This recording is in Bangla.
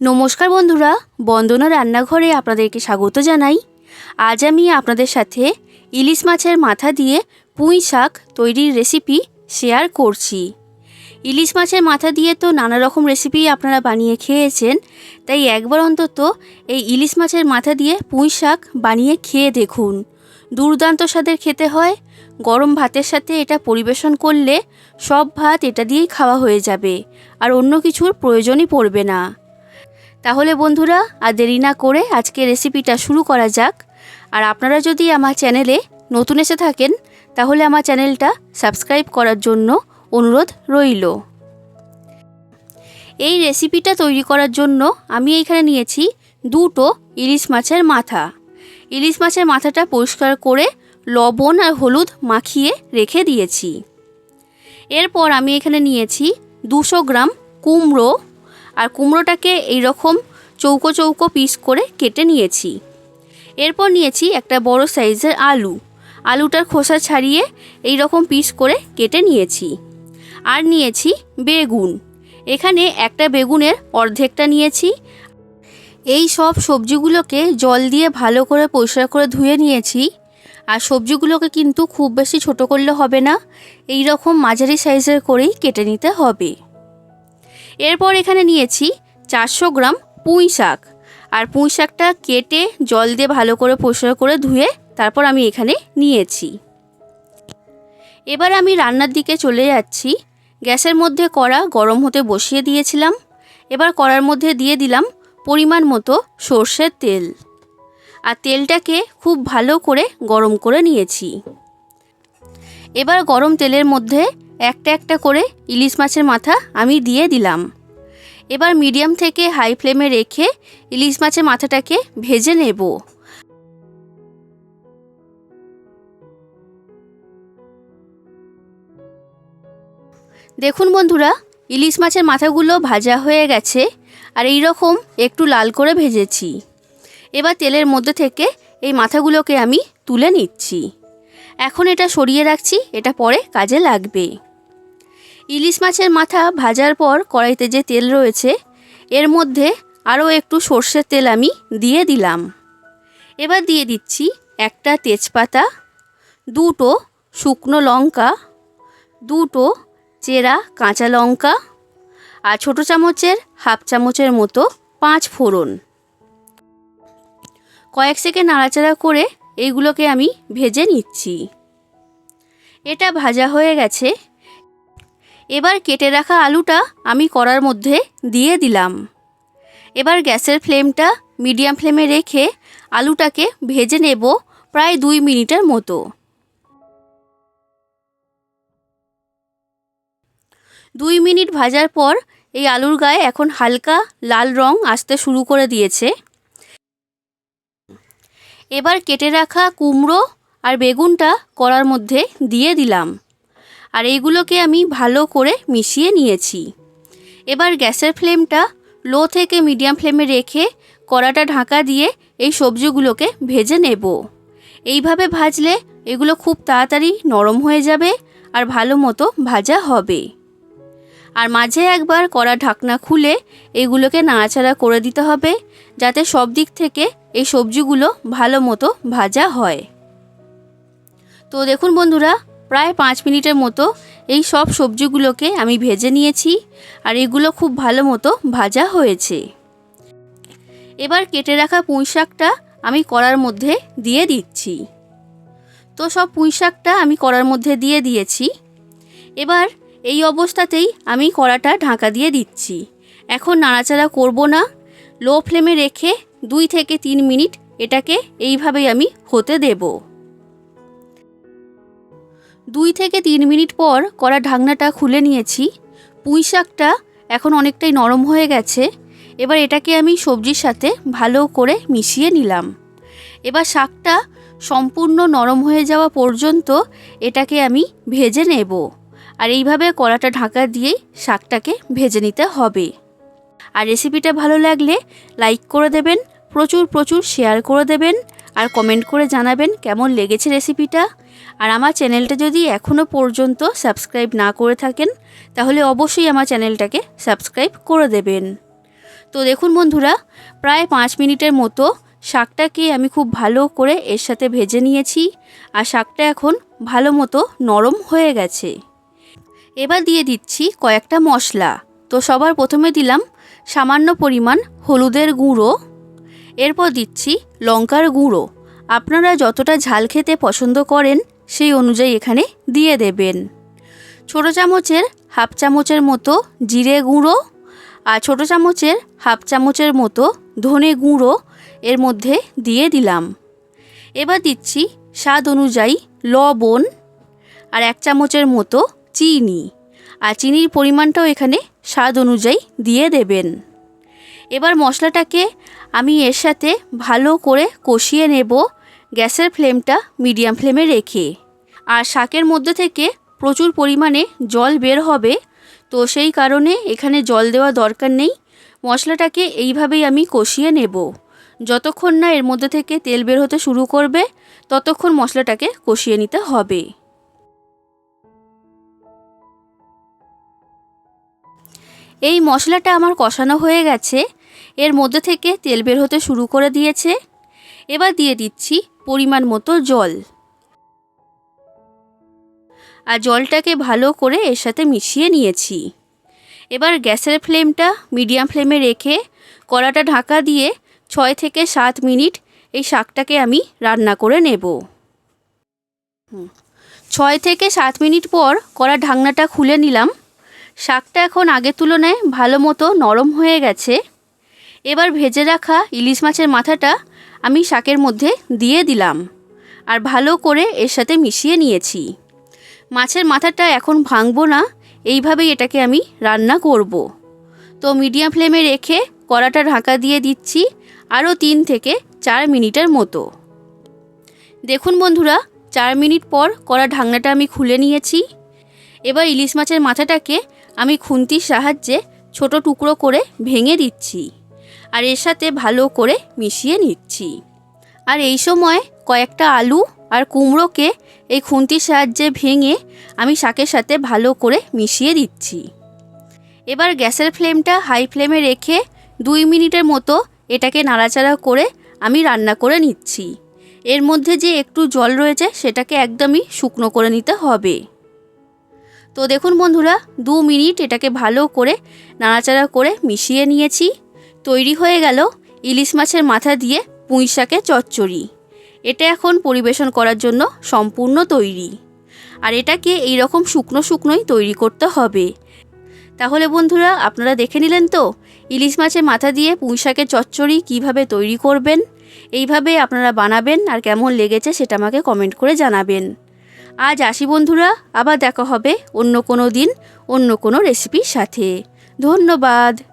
নমস্কার বন্ধুরা, বন্দনা রান্নাঘরে আপনাদেরকে স্বাগত জানাই। আজ আমি আপনাদের সাথে ইলিশ মাছের মাথা দিয়ে পুঁই শাক তৈরির রেসিপি শেয়ার করছি। ইলিশ মাছের মাথা দিয়ে তো নানা রকম রেসিপি আপনারা বানিয়ে খেয়েছেন, তাই একবার অন্তত এই ইলিশ মাছের মাথা দিয়ে পুঁই শাক বানিয়ে খেয়ে দেখুন। দুর্দান্ত স্বাদের খেতে হয়, গরম ভাতের সাথে এটা পরিবেশন করলে সব ভাত এটা দিয়েই খাওয়া হয়ে যাবে, আর অন্য কিছুর প্রয়োজনই পড়বে না। তাহলে বন্ধুরা, আর দেরি না করে আজকে রেসিপিটা শুরু করা যাক। আর আপনারা যদি আমার চ্যানেলে নতুন এসে থাকেন, তাহলে আমার চ্যানেলটা সাবস্ক্রাইব করার জন্য অনুরোধ রইল। এই রেসিপিটা তৈরি করার জন্য আমি এইখানে নিয়েছি দুটো ইলিশ মাছের মাথা। ইলিশ মাছের মাথাটা পরিষ্কার করে লবণ আর হলুদ মাখিয়ে রেখে দিয়েছি। এরপর আমি এখানে নিয়েছি দুশো গ্রাম কুমড়ো আর কুমড়োটাকে এই রকম চৌকো চৌকো পিস করে কেটে নিয়েছি। এরপর নিয়েছি একটা বড় সাইজের আলু। আলুটার খোসা ছাড়িয়ে এই রকম পিস করে কেটে নিয়েছি। আর নিয়েছি বেগুন। এখানে একটা বেগুনের অর্ধেকটা নিয়েছি। এই সব সবজিগুলোকে জল দিয়ে ভালো করে পরিষ্কার করে ধুয়ে নিয়েছি। আর সবজিগুলোকে কিন্তু খুব বেশি ছোট করলে হবে না। এই রকম মাঝারি সাইজের করেই কেটে নিতে হবে। এরপর এখানে নিয়েছি চারশো গ্রাম পুঁই শাক। আর পুঁই শাকটা কেটে জল দিয়ে ভালো করে পরিষ্কার করে ধুয়ে তারপর আমি এখানে নিয়েছি। এবার আমি রান্নার দিকে চলে যাচ্ছি। গ্যাসের মধ্যে কড়া গরম হতে বসিয়ে দিয়েছিলাম। এবার কড়ার মধ্যে দিয়ে দিলাম পরিমাণ মতো সর্ষের তেল। আর তেলটাকে খুব ভালো করে গরম করে নিয়েছি। এবার গরম তেলের মধ্যে একটা একটা করে ইলিশ মাছের মাথা আমি দিয়ে দিলাম। এবার মিডিয়াম থেকে হাই ফ্লেমে রেখে ইলিশ মাছের মাথাটাকে ভেজে নেব। দেখুন বন্ধুরা, ইলিশ মাছের মাথাগুলো ভাজা হয়ে গেছে আর এই রকম একটু লাল করে ভেজেছি। এবার তেলের মধ্যে থেকে এই মাথাগুলোকে আমি তুলে নিচ্ছি। এখন এটা সরিয়ে রাখছি, এটা পরে কাজে লাগবে। ইলিশ মাছের মাথা ভাজার পর কড়াইতে যে তেল রয়েছে, এর মধ্যে আরও একটু সর্ষের তেল আমি দিয়ে দিলাম। এবার দিয়ে দিচ্ছি একটা তেজপাতা, দুটো শুকনো লঙ্কা, দুটো চেরা কাঁচা লঙ্কা আর ছোটো চামচের হাফ চামচের মতো পাঁচ ফোড়ন। কয়েক সেকেন্ড নাড়াচাড়া করে এইগুলোকে আমি ভেজে নিচ্ছি। এটা ভাজা হয়ে গেছে। এবার কেটে রাখা আলুটা আমি কড়ার মধ্যে দিয়ে দিলাম। এবার গ্যাসের ফ্লেমটা মিডিয়াম ফ্লেমে রেখে আলুটাকে ভেজে নেব প্রায় দুই মিনিটের মতো। দুই মিনিট ভাজার পর এই আলুর গায়ে এখন হালকা লাল রং আসতে শুরু করে দিয়েছে। এবার কেটে রাখা কুমড়ো আর বেগুনটা কড়ার মধ্যে দিয়ে দিলাম। আর এইগুলোকে আমি ভালো করে মিশিয়ে নিয়েছি। এবার গ্যাসের ফ্লেমটা লো থেকে মিডিয়াম ফ্লেমে রেখে কড়াটা ঢাকা দিয়ে এই সবজিগুলোকে ভেজে নেব। এইভাবে ভাজলে এগুলো খুব তাড়াতাড়ি নরম হয়ে যাবে আর ভালো মতো ভাজা হবে। আর মাঝে একবার কড়া ঢাকনা খুলে এগুলোকে নাড়াচাড়া করে দিতে হবে যাতে সব দিক থেকে এই সবজিগুলো ভালো মতো ভাজা হয়। তো দেখুন বন্ধুরা প্রায় পাঁচ মিনিটের মতো এই সব সবজিগুলোকে আমি ভেজে নিয়েছি আর এগুলো খুব ভালো মতো ভাজা হয়েছে। এবার কেটে রাখা পুঁই শাকটা আমি কড়ার মধ্যে দিয়ে দিচ্ছি। তো সব পুঁই শাকটা আমি কড়ার মধ্যে দিয়ে দিয়েছি। এবার এই অবস্থাতেই আমি কড়াটা ঢাকা দিয়ে দিচ্ছি। এখন নাড়াচাড়া করব না। লো ফ্লেমে রেখে দুই থেকে তিন মিনিট এটাকে এইভাবেই আমি হতে দেবো। দুই থেকে তিন মিনিট পর কড়া ঢাকনাটা খুলে নিয়েছি। পুঁই শাকটা এখন অনেকটাই নরম হয়ে গেছে। এবার এটাকে আমি সবজির সাথে ভালো করে মিশিয়ে নিলাম। এবার শাকটা সম্পূর্ণ নরম হয়ে যাওয়া পর্যন্ত এটাকে আমি ভেজে নেব। আর এইভাবে কড়াটা ঢাকা দিয়েই শাকটাকে ভেজে নিতে হবে। আর রেসিপিটা ভালো লাগলে লাইক করে দেবেন, প্রচুর প্রচুর শেয়ার করে দেবেন, আর কমেন্ট করে জানাবেন কেমন লেগেছে রেসিপিটা। আর আমার চ্যানেলটা যদি এখনও পর্যন্ত সাবস্ক্রাইব না করে থাকেন, তাহলে অবশ্যই আমার চ্যানেলটাকে সাবস্ক্রাইব করে দেবেন। তো দেখুন বন্ধুরা, প্রায় পাঁচ মিনিটের মতো শাকটাকে আমি খুব ভালো করে এর সাথে ভেজে নিয়েছি আর শাকটা এখন ভালো মতো নরম হয়ে গেছে। এবার দিয়ে দিচ্ছি কয়েকটা মশলা। তো সবার প্রথমে দিলাম সামান্য পরিমাণ হলুদের গুঁড়ো। এরপর দিচ্ছি লঙ্কার গুঁড়ো। আপনারা যতটা ঝাল খেতে পছন্দ করেন, সেই অনুযায়ী এখানে দিয়ে দেবেন। ছোটো চামচের হাফ চামচের মতো জিরে গুঁড়ো আর ছোটো চামচের হাফ চামচের মতো ধনে গুঁড়ো এর মধ্যে দিয়ে দিলাম। এবার দিচ্ছি স্বাদ অনুযায়ী লবণ আর এক চামচের মতো চিনি আর চিনির পরিমাণটাও এখানে স্বাদ অনুযায়ী দিয়ে দেবেন। এবার মশলাটাকে আমি এর সাথে ভালো করে কষিয়ে নেব গ্যাসের ফ্লেমটা মিডিয়াম ফ্লেমে রেখে। আর শাকের মধ্যে থেকে প্রচুর পরিমাণে জল বের হবে, তো সেই কারণে এখানে জল দেওয়া দরকার নেই। মশলাটাকে এইভাবেই আমি কষিয়ে নেব। যতক্ষণ না এর মধ্যে থেকে তেল বের হতে শুরু করবে, ততক্ষণ মশলাটাকে কষিয়ে নিতে হবে। এই মশলাটা আমার কষানো হয়ে গেছে। এর মধ্যে থেকে তেল বের হতে শুরু করে দিয়েছে। এবার দিয়ে দিচ্ছি পরিমাণ মতো জল। আর জলটাকে ভালো করে এর সাথে মিশিয়ে নিয়েছি। এবার গ্যাসের ফ্লেমটা মিডিয়াম ফ্লেমে রেখে কড়াটা ঢাকা দিয়ে ছয় থেকে সাত মিনিট এই শাকটাকে আমি রান্না করে নেব। ছয় থেকে সাত মিনিট পর কড়া ঢাকনাটা খুলে নিলাম। শাকটা এখন আগের তুলনায় ভালো মতো নরম হয়ে গেছে। এবার ভেজে রাখা ইলিশ মাছের মাথাটা আমি শাকের মধ্যে দিয়ে দিলাম আর ভালো করে এর সাথে মিশিয়ে নিয়েছি। মাছের মাথাটা এখন ভাঙবো না, এইভাবেই এটাকে আমি রান্না করব। তো মিডিয়াম ফ্লেমে রেখে কড়াটা ঢাকা দিয়ে দিচ্ছি আরও তিন থেকে চার মিনিটের মতো। দেখুন বন্ধুরা, চার মিনিট পর কড়া ঢাকনাটা আমি খুলে নিয়েছি। এবার ইলিশ মাছের মাথাটাকে আমি খুন্তির সাহায্যে ছোট টুকরো করে ভেঙে দিচ্ছি। আর এর সাথে ভালো করে মিশিয়ে নিচ্ছি। আর এই সময় কয়েকটা আলু আর কুমড়োকে এই খুন্তির সাহায্যে ভেঙে আমি শাকের সাথে ভালো করে মিশিয়ে দিচ্ছি। এবার গ্যাসের ফ্লেমটা হাই ফ্লেমে রেখে দুই মিনিটের মতো এটাকে নাড়াচাড়া করে আমি রান্না করে নিচ্ছি। এর মধ্যে যে একটু জল রয়েছে সেটাকে একদমই শুকনো করে নিতে হবে। তো দেখুন বন্ধুরা, দু মিনিট এটাকে ভালো করে নাড়াচাড়া করে মিশিয়ে নিয়েছি। তৈরি হয়ে গেল ইলিশ মাছের মাথা দিয়ে পুঁই শাকের চচ্চড়ি। এটা এখন পরিবেশন করার জন্য সম্পূর্ণ তৈরি। আর এটাকে এই রকম শুকনো শুকনোই তৈরি করতে হবে। তাহলে বন্ধুরা, আপনারা দেখে নিলেন তো, ইলিশ মাছের মাথা দিয়ে পুঁই শাকের চচ্চড়ি কীভাবে তৈরি করবেন, এইভাবে আপনারা বানাবেন আর কেমন লেগেছে সেটা আমাকে কমেন্ট করে জানাবেন। আজ আসি বন্ধুরা, আবার দেখা হবে অন্য কোনো দিন, অন্য কোনো রেসিপির সাথে। ধন্যবাদ।